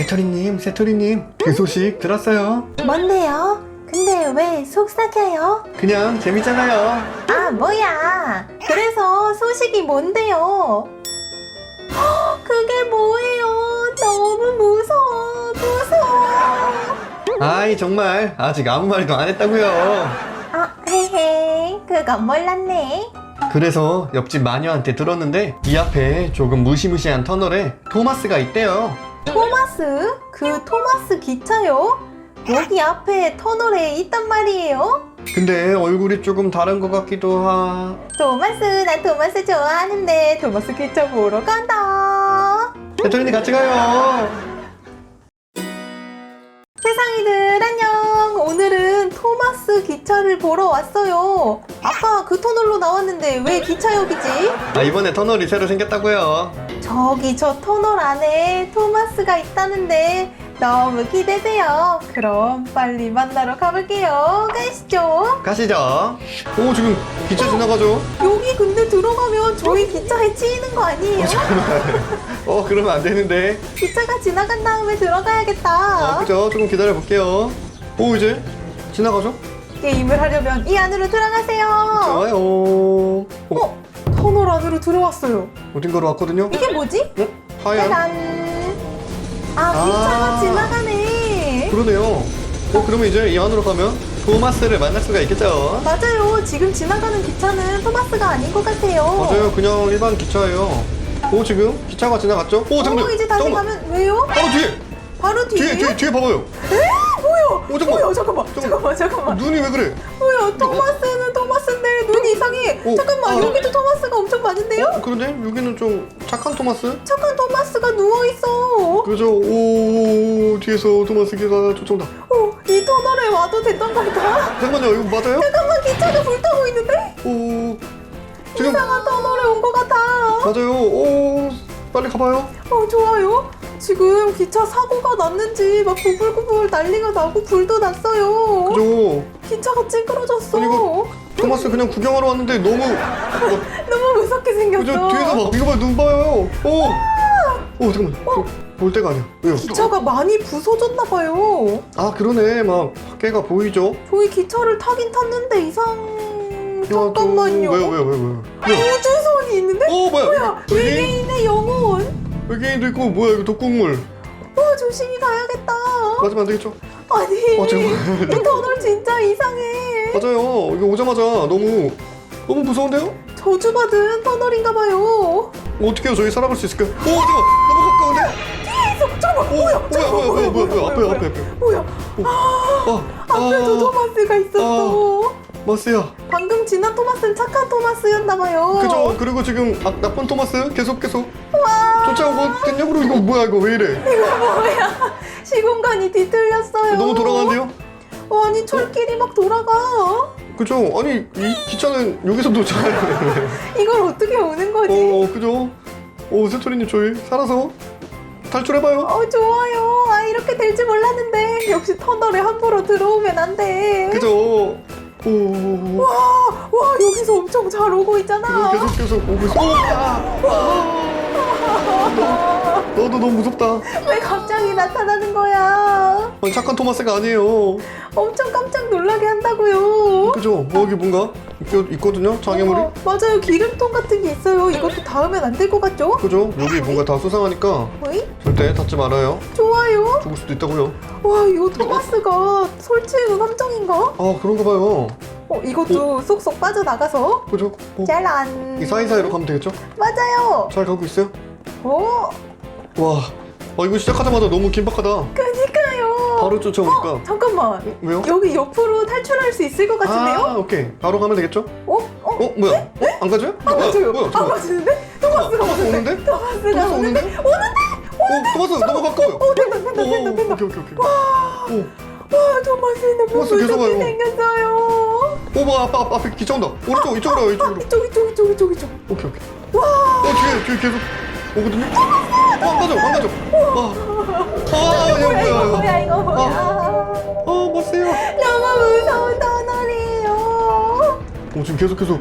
새토리님, 새토리님, 그 소식 들었어요? 뭔데요? 근데 왜 속삭여요? 그냥 재밌잖아요. 아, 뭐야. 그래서 소식이 뭔데요? 헉, 그게 뭐예요? 너무 무서워, 무서워. 아이, 정말, 아직 아무 말도 안 했다고요. 아, 헤헤. 그건 몰랐네. 그래서 옆집 마녀한테 들었는데, 이 앞에 조금 무시무시한 터널에 토마스가 있대요. 토마스? 그 토마스 기차요? 여기 앞에 터널에 있단 말이에요? 근데 얼굴이 조금 다른 것 같기도 하. 토마스, 나 토마스 좋아하는데 토마스 기차 보러 간다. 새토리님 같이 가요. 세상이들 안녕. 오늘은 토마스 기차를 보러 왔어요. 아까 그 터널로 나왔는데 왜 기차역이지? 아, 이번에 터널이 새로 생겼다고요. 저기 저 터널 안에 토마스가 있다는데 너무 기대돼요. 그럼 빨리 만나러 가볼게요. 가시죠. 가시죠. 오, 지금 기차 지나가죠? 여기 근데 들어가면 저희 기차에 치이는 거 아니에요? 어, 그러면 안 되는데. 기차가 지나간 다음에 들어가야겠다. 아, 그죠? 조금 기다려 볼게요. 오, 이제 지나가죠? 게임을 하려면 이 안으로 들어가세요. 좋아요. 어, 어? 터널 안으로 들어왔어요. 어딘가로 왔거든요? 이게 뭐지? 어? 하얀? 짜잔. 아, 기차가 아. 지나가네. 그러네요. 어, 그러면 이제 이 안으로 가면 토마스를 만날 수가 있겠죠? 맞아요. 지금 지나가는 기차는 토마스가 아닌 것 같아요. 맞아요. 그냥 일반 기차예요. 오, 지금 기차가 지나갔죠? 오, 잠깐만. 어, 이제 다시 잠깐만. 가면 왜요? 바로 뒤에! 바로 뒤에요? 뒤에, 뒤에, 뒤에 봐봐요. 에? 뭐야? 오, 잠깐만. 뭐야? 잠깐만. 잠깐만. 잠깐만. 잠깐만. 눈이 왜 그래? 뭐야? 토마스는 토마스인데 눈이 이상해. 오. 잠깐만. 아. 여기도 토마스가 엄청 많은데요? 어, 그런데 여기는 좀 착한 토마스? 착한 토마스가 누워 있어. 그죠? 오, 뒤에서 토마스가 쫓아온다. 어, 이 터널에 와도 됐던 걸까? 잠깐만요, 이거 맞아요? 잠깐만 기차가 불타고 있는데? 오, 지금 이상한 터널에 온 것 같아. 맞아요. 오, 빨리 가봐요. 어, 좋아요. 지금 기차 사고가 났는지 막 부글부글 난리가 나고 불도 났어요. 그죠? 기차가 찌그러졌어. 아니, 이거- 토마스 그냥 구경하러 왔는데 너무 어, 너무 무섭게 생겼어. 그죠? 뒤에서 막 이거 봐, 눈 봐요. 오, 오 잠깐만. 어, 볼 때가 아니야. 왜요? 기차가 많이 부서졌나 봐요. 아 그러네. 막 밖에가 보이죠? 저희 기차를 타긴 탔는데 이상. 야, 저- 잠깐만요. 왜요, 왜요, 왜요, 왜요? 우주선이 있는데? 오, 뭐야? 뭐야? 외계인, 외계인의 영혼. 외계인도 있고 뭐야 이거 독국물. 와 조심히 가야겠다. 맞으면 안 되겠죠? 아니. 어, 정말. 이 터널 진짜 이상해. 맞아요. 이거 오자마자 너무 너무 무서운데요? 저주받은 터널인가 봐요. 어떻게 해요? 저희 살아갈 수 있을까요? 오, 잠깐 너무 가까운데? 계속 잠깐만. 오, 뭐야? 뭐야, 잠깐만, 뭐야, 뭐야, 뭐야, 앞에, 앞에, 앞에. 뭐야? 아, 앞에도 토마스가 있었어. 마스야. 방금 지난 토마스는 착한 토마스였나 봐요. 그죠? 그리고 지금 아, 나쁜 토마스 계속 계속 쫓아오거든요. 그리고 이거 뭐야 이거 왜 이래? 이거 뭐야? 시공간이 뒤틀렸어요. 너무 돌아가는데요? 어, 아니 철길이 막 돌아가. 그죠? 아니 이 기차는 여기서도 잘. 이걸 어떻게 오는 거지? 어 그죠? 오 세토리님 저희 살아서 탈출해봐요. 어 좋아요. 아 이렇게 될 줄 몰랐는데 역시 터널에 함부로 들어오면 안 돼. 그죠? 오. 와, 와 여기서 엄청 잘 오고 있잖아. 계속 계속 오고 있어. 오, 야. 너, 너도 너무 무섭다. 왜 갑자기 나타나는 거야? 아니, 착한 토마스가 아니에요. 엄청 깜짝 놀라게 한다고요. 그죠? 뭐 여기 뭔가 있, 있거든요. 장애물이. 어, 맞아요. 기름통 같은 게 있어요. 이것도 닿으면 안 될 것 같죠? 그죠? 여기 뭔가 다 수상하니까 어이? 절대 닿지 말아요. 좋아요. 죽을 수도 있다고요. 와 이거 토마스가 설치해놓은 함정인가? 아 그런가 봐요. 어 이것도 쏙쏙 빠져나가서 그죠? 어, 짜란 이 사이사이로 가면 되겠죠? 맞아요 잘 가고 있어요? 어 와, 아 이거 시작하자마자 너무 긴박하다. 그니까요 바로 쫓아오니까. 어, 잠깐만 왜요? 여기 옆으로 탈출할 수 있을 것 같은데요? 아, 오케이. 바로 가면 되겠죠? 어? 어? 어, 뭐야? 어, 안 가져요? 안 뭐야? 안. 맞는데? 토마스가 토마스 오는데? 토마스가 토마스 오는데? 오는데? 오는데? 어, 토마스 너무 가까워요. 어 된다 된다 오, 된다 된다 오케이, 오케이, 오케이. 오, 와 토마스 너무 토마스 계속 무섭게 와요. 생겼어요 오, 뭐 앞에, 앞에, 앞에 기차 온다. 오른쪽, 이쪽으로 와요, 아 이쪽으로. 이쪽 이쪽 이쪽 이쪽 이쪽 오케이, 오케이. 어, 뒤에, 뒤에 계속 오거든요? 어, 안 가죠. 아, 아, 뭐야 야, 이거 뭐야. 이거 뭐야 아, 멋세요. 너무 무서운 터널이에요 오, 지금 계속 계속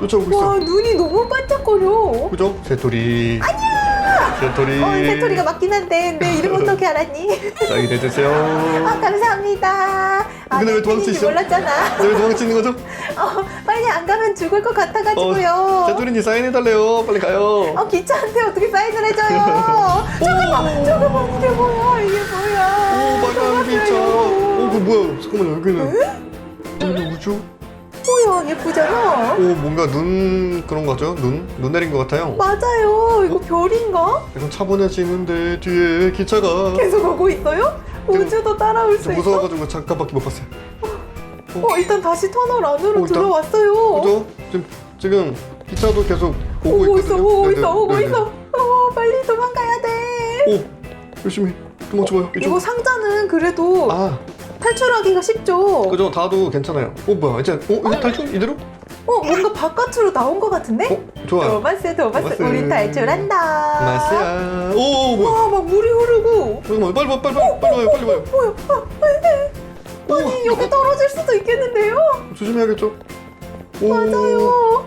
쫓아오고 와 있어. 눈이 너무 반짝거려 그죠? 새토리. 아 새토리. 어, 새토리가 맞긴 한데 내 이름 어떻게 알았니? 자, 이래 주세요. 아, 감사합니다. 아, 근데 왜 팬인지 있어? 몰랐잖아. 네, 왜 도망치는 거죠? 어, 빨리 안 가면 죽을 것 같아가지고요. 어, 새토리님 사인해달래요. 빨리 가요. 어, 기차한테 어떻게 사인을 해줘요? 잠깐만, 잠깐만, 이게 뭐야? 이게 뭐야? 오, 빨간 기차. 오, 그 뭐야? 잠깐만요, 여기는. 여기는 우주? 뭐야, 예쁘잖아. 오, 뭔가 눈 그런 거죠? 눈? 눈 내린 것 같아요. 맞아요. 이거 별인가? 약간 차분해지는데 뒤에 기차가 계속 오고 있어요? 우주도 따라올 수 좀 있어? 무서워가지고 잠깐밖에 못 봤어요. 어, 일단 다시 터널 안으로 오, 일단. 들어왔어요. 그죠? 지금, 지금 기차도 계속 오고, 오고 있거든요. 있어, 오고 네네, 있어, 오고 네네. 있어. 어, 빨리 도망가야 돼. 오, 열심히 도망쳐봐요. 이거 이쪽. 상자는 그래도 아, 탈출하기가 쉽죠. 그죠? 다도 괜찮아요. 오, 뭐야? 이제, 어, 이제 탈출? 이대로? 어, 뭔가 바깥으로 나온 것 같은데? 어, 좋아요. 도마스, 도마스. 우리 탈출한다. 마스야. 오, 뭐야? 와, 막 물이 흐르고. 잠깐만, 빨리 와, 빨리 와, 빨리 와요, 빨리 와요. 뭐야? 아, 왜? 오, 아니, 여기 떨어질 수도 있겠는데요? 조심해야겠죠? 오, 맞아요.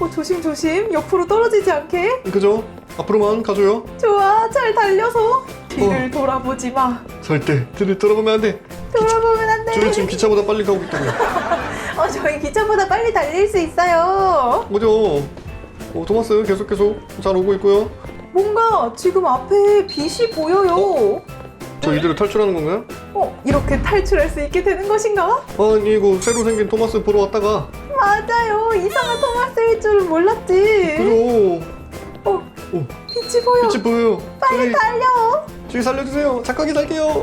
어, 조심, 조심. 옆으로 떨어지지 않게. 그죠? 앞으로만 가줘요. 좋아, 잘 달려서. 뒤를 어. 돌아보지 마. 절대 뒤를 돌아보면 안 돼. 돌아보면 안 돼. 저희 지금 기차보다 빨리 가고 있다고요. 어, 저희 기차보다 빨리 달릴 수 있어요. 그죠? 어, 토마스 계속 계속 잘 오고 있고요. 뭔가 지금 앞에 빛이 보여요. 저 이대로 탈출하는 건가요? 어, 이렇게 탈출할 수 있게 되는 것인가? 아니 이거 새로 생긴 토마스 보러 왔다가 맞아요. 이상한 토마스일 줄은 몰랐지. 그죠? 어, 오, 빛이 보여. 빛이 보여요. 빨리 저희, 달려. 저희 살려주세요. 착하게 살게요.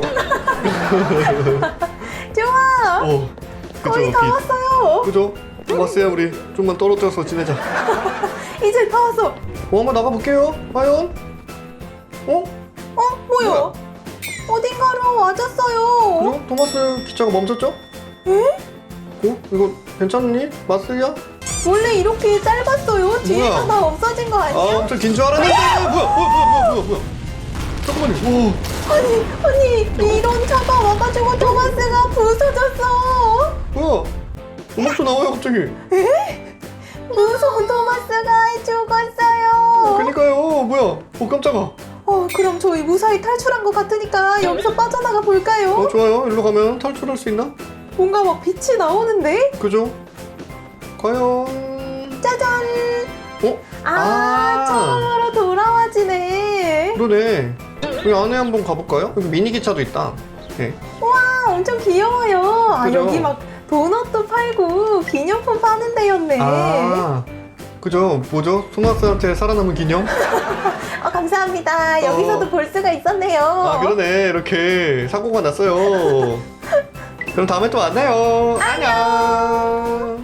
좋아. 어? 거의 다 빛. 왔어요. 그죠? 토마스야 우리 좀만 떨어져서 지내자. 이제 다 왔어. 어, 한번 나가볼게요. 과연? 어? 어, 뭐야? 뭐야? 어딘가로 와줬어요. 그죠? 토마스 기차가 멈췄죠? 에? 어? 이거 괜찮니? 마스야? 원래 이렇게 짧았어요. 뒤에가 뭐야? 다 없어진 거 아 아니야? 엄청 긴 줄 알았는데 뭐야 뭐야 뭐야 뭐야 뭐야 잠깐만요 아니, 아니, 이런 차가 와가지고 토마스가 부서졌어. 오 뭐야 음악도 나와요 갑자기 무서운 토마스가 죽었어요. 그니까요 뭐야 오 깜짝아 어, 그럼 저희 무사히 탈출한 것 같으니까 여기서 빠져나가 볼까요? 어 좋아요 일로 가면 탈출할 수 있나? 뭔가 막 빛이 나오는데? 그죠? 과연 짜잔! 어? 아, 아. 처음으로 돌아와지네. 그러네 여기 안에 한번 가볼까요? 여기 미니 기차도 있다 네. 와, 엄청 귀여워요. 아, 그죠? 여기 막 도넛도 팔고 기념품 파는 데였네. 아 그죠 뭐죠? 토마스한테 살아남은 기념? 어, 감사합니다. 여기서도 어. 볼 수가 있었네요. 아 그러네 이렇게 사고가 났어요 그럼 다음에 또 만나요 안녕